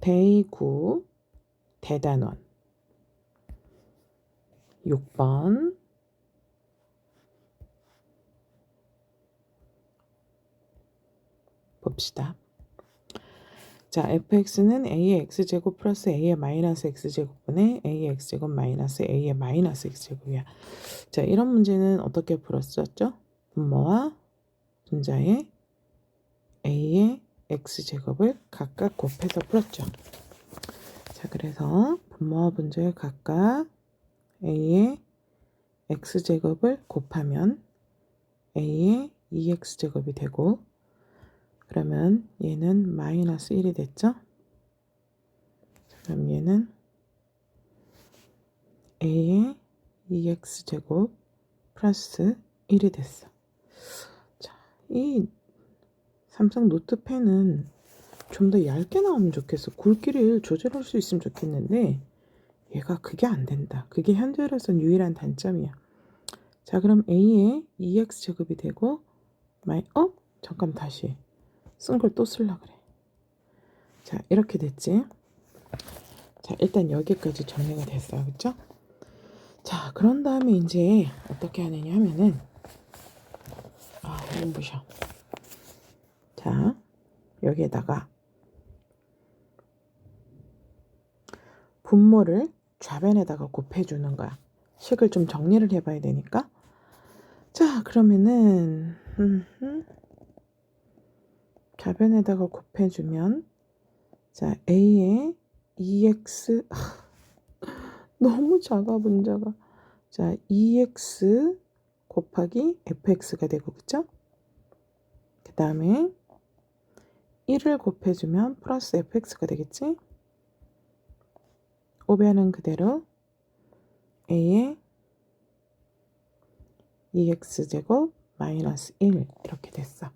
대구 대단원 6번 봅시다. 자, fx는 a의 x제곱 플러스 a의 마이너스 x제곱분의 a의 x제곱 마이너스 a의 마이너스 x제곱이야. 자, 이런 문제는 어떻게 풀었었죠? 분모와 분자의 x제곱을 각각 곱해서 풀었죠. 자, 그래서 분모와 분자의 각각 a의 x제곱을 곱하면 a의 2x제곱이 되고 그러면 얘는 마이너스 1이 됐죠? 그럼 얘는 a의 2x제곱 플러스 1이 됐어. 자, 이 삼성 노트펜은 좀 더 얇게 나오면 좋겠어. 굵기를 조절할 수 있으면 좋겠는데 얘가 그게 안 된다. 그게 현재로선 유일한 단점이야. 자, 그럼 a의 2x제곱이 되고 마이 어? 잠깐 다시 쓴 걸 또 쓸라 그래. 자, 이렇게 됐지? 자, 일단 여기까지 정리가 됐어요. 그쵸? 자, 그런 다음에 이제 어떻게 하느냐 하면은 아, 눈부셔. 자, 여기에다가 분모를 좌변에다가 곱해주는 거야. 식을 좀 정리를 해봐야 되니까. 자, 그러면은 음, 좌변에다가 곱해주면 자 a의 2x 너무 작아 분자가 자 2x 곱하기 fx가 되고 그쵸? 그 다음에 1을 곱해주면 플러스 fx가 되겠지? 오변은 그대로 a의 2x제곱 마이너스 1 이렇게 됐어.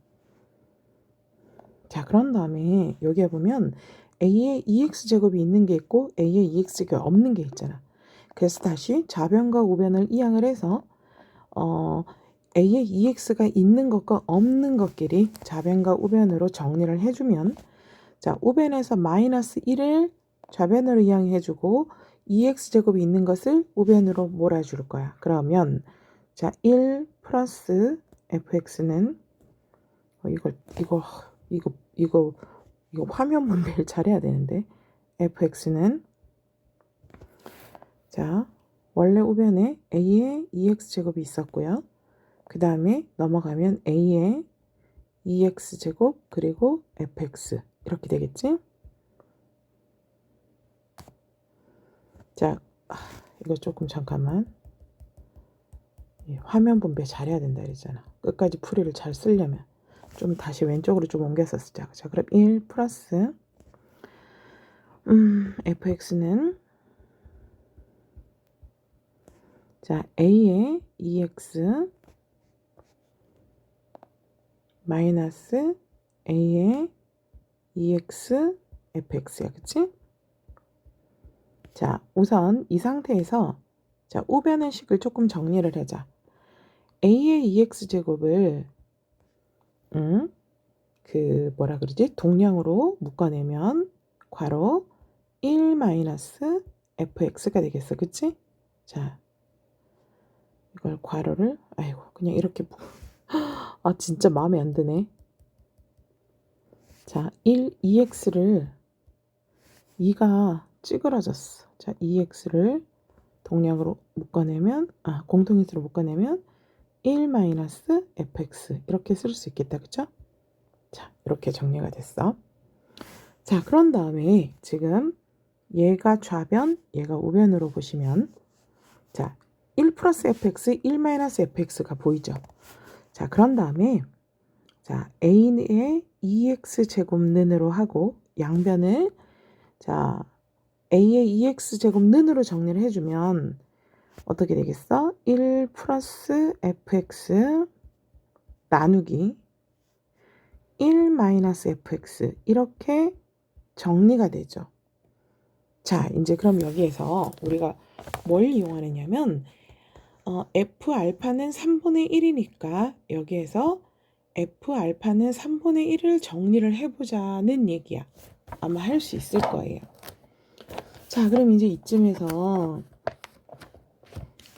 자, 그런 다음에 여기에 보면 a의 2x제곱이 있는 게 있고 a의 2x제곱이 없는 게 있잖아. 그래서 다시 좌변과 우변을 이항을 해서 어, a의 2x가 있는 것과 없는 것끼리 좌변과 우변으로 정리를 해주면 자, 우변에서 마이너스 1을 좌변으로 이항해주고 2x제곱이 있는 것을 우변으로 몰아줄 거야. 그러면 자, 1 플러스 fx는 어, 이걸 이거 이거 이거 이거 화면 분배를 잘해야 되는데 fx는 자 원래 우변에 a의 2x제곱이 있었고요. 그 다음에 넘어가면 a의 2x제곱 그리고 fx 이렇게 되겠지? 자 이거 조금 잠깐만 화면 분배 잘해야 된다 그랬잖아. 끝까지 풀이를 잘 쓰려면 좀 다시 왼쪽으로 좀 옮겨서 쓰자. 자, 그럼 1 플러스 음, fx는 자, a의 2x 마이너스 a의 2x fx야. 그치? 자, 우선 이 상태에서 자, 우변의 식을 조금 정리를 하자. a의 2x 제곱을 음, 그 뭐라 그러지? 동량으로 묶어내면 괄호 1 마이너스 fx가 되겠어. 그치? 자, 이걸 괄호를 아이고 그냥 이렇게 아 진짜 마음에 안 드네. 자, 1 2x를 2가 찌그러졌어. 자, 2x를 동량으로 묶어내면 아 공통인수로 묶어내면 1 마이너스 fx 이렇게 쓸 수 있겠다 그쵸? 자 이렇게 정리가 됐어 자 그런 다음에 지금 얘가 좌변 얘가 우변으로 보시면 자 1 플러스 fx 1 마이너스 fx가 보이죠 자 그런 다음에 자 a의 2x 제곱 는으로 하고 양변을 자 a의 2x 제곱 는으로 정리를 해 주면 어떻게 되겠어? 1 플러스 fx 나누기 1 마이너스 fx 이렇게 정리가 되죠. 자, 이제 그럼 여기에서 우리가 뭘 이용하느냐면 어, f알파는 3분의 1이니까 여기에서 f알파는 3분의 1을 정리를 해보자는 얘기야. 아마 할 수 있을 거예요. 자, 그럼 이제 이쯤에서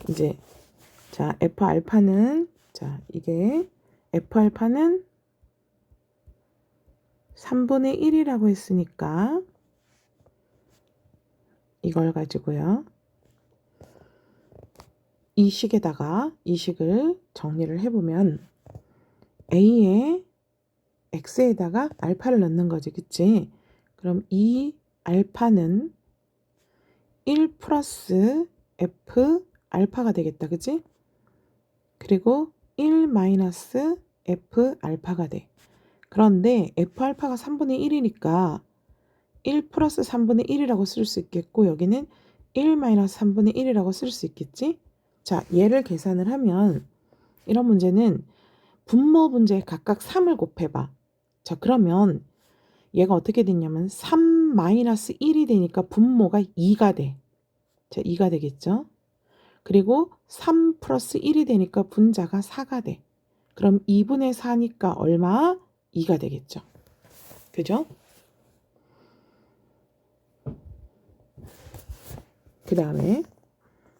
이제 자, F 알파는 자, 이게 F 알파는 3분의 1이라고 했으니까 이걸 가지고요. 이 식에다가 이 식을 정리를 해보면 A에 X에다가 알파를 넣는 거지, 그치? 그럼 이 알파는 1 플러스 F 알파가 되겠다, 그치? 그리고 1 마이너스 F 알파가 돼. 그런데 F 알파가 3분의 1이니까 1 플러스 3분의 1이라고 쓸 수 있겠고 여기는 1 마이너스 3분의 1이라고 쓸 수 있겠지? 자, 얘를 계산을 하면 이런 문제는 분모 분자에 각각 3을 곱해봐. 자, 그러면 얘가 어떻게 됐냐면 3 마이너스 1이 되니까 분모가 2가 돼. 자, 2가 되겠죠? 그리고 3 플러스 1이 되니까 분자가 4가 돼. 그럼 2분의 4니까 얼마? 2가 되겠죠. 그죠? 그 다음에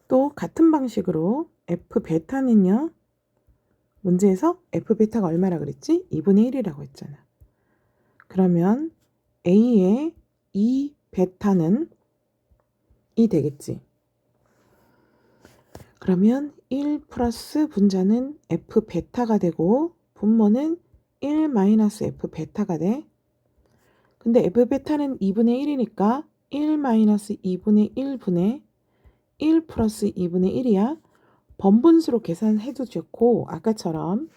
또 같은 방식으로 F 베타는요. 문제에서 F 베타가 얼마라 그랬지? 2분의 1이라고 했잖아. 그러면 A의 2 베타는 이 되겠지. 그러면 1 플러스 분자는 F 베타가 되고 분모는 1 마이너스 F 베타가 돼. 근데 F 베타는 2분의 1이니까 1 마이너스 2분의 1분의 1 플러스 2분의 1이야. 번분수로 계산해도 좋고 아까처럼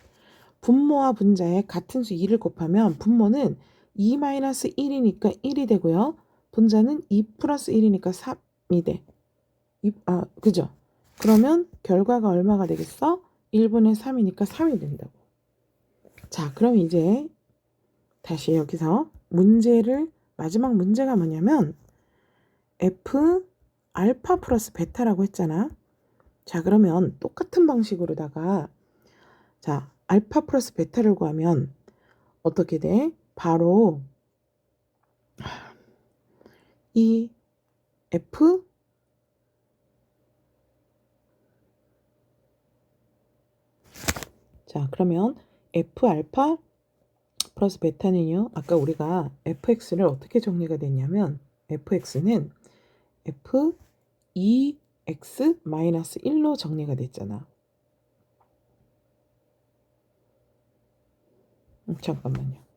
분모와 분자에 같은 수 2를 곱하면 분모는 2 마이너스 1이니까 1이 되고요. 분자는 2 플러스 1이니까 3이 돼. 이- 아, 그죠? 그러면 결과가 얼마가 되겠어? 1분의 3이니까 3이 된다고. 자, 그럼 이제 다시 여기서 문제를 마지막 문제가 뭐냐면 F 알파 플러스 베타라고 했잖아. 자, 그러면 똑같은 방식으로다가 자, 알파 플러스 베타를 구하면 어떻게 돼? 바로 이 F 자, 그러면 F 알파 플러스 베타는요. 아까 우리가 fx를 어떻게 정리가 됐냐면 fx는 f 2x 마이너스 1로 정리가 됐잖아. 음, 잠깐만요.